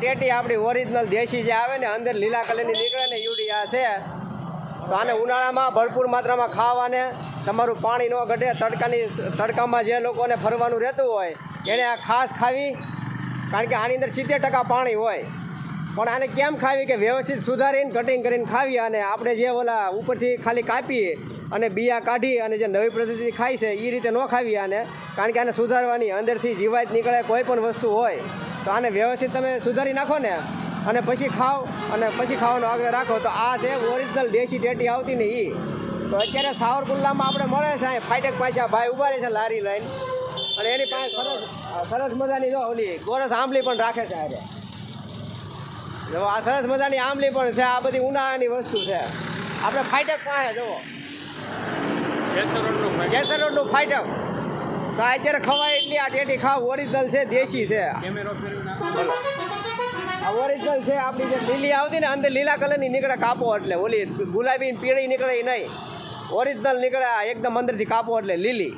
ટેટી આપણી ઓરિજિનલ દેશી જે આવે ને, અંદર લીલા કલરની નીકળે ને યુરિયા છે. તો આને ઉનાળામાં ભરપૂર માત્રામાં ખાવાને તમારું પાણી ન ઘટે, તડકાની, તડકામાં જે લોકોને ફરવાનું રહેતું હોય, એને આ ખાસ ખાવી, કારણ કે આની અંદર સિત્તેર ટકા પાણી હોય. પણ આને કેમ ખાવી કે વ્યવસ્થિત સુધારીને કટિંગ કરીને ખાવી અને આપણે જે ઓલા ઉપરથી ખાલી કાપીએ અને બિયા કાઢી અને જે નવી પદ્ધતિ ખાય છે એ રીતે ન ખાવી આને. કારણ કે આને સુધારવાની, અંદરથી જીવાત નીકળે કોઈ પણ વસ્તુ હોય. તો આને વ્યવસ્થિત તમે સુધારી નાખો ને. અને પછી ખાઓ અને પછી ખાવાનો આગ્રહ રાખો. તો આ છે ઓરિજિનલ દેશી ટેટી આવતી ને એ તો અત્યારે સાવરકુલ્લામાં આપણે મળે છે અહીં ફાઈટેક પાસે ભાઈ ઊભા રહે છે લારી લઈને. અને એની પાસે સરસ સરસ મજાની જો ઓલી ગોરસ આંબલી પણ રાખે છે આજે. જો આ સરસ મજાની આંબલી પણ છે. આ બધી ઉનાળાની વસ્તુ છે. આપણે ફાઈટક પાસે જુઓ. કેસર રોડનું ફાઈટક તો અત્યારે ખવાય એટલી આ ટેટી ખાવ ઓરિજિનલ છે દેશી છે. આ ઓરિજિનલ છે આપણી જે લીલી આવતી ને અંદર લીલા કલરની નીકળે કાપો એટલે. ઓલી ગુલાબી પીળી નીકળે નહીં. ઓરિજિનલ નીકળે એકદમ અંદરથી કાપો એટલે લીલી.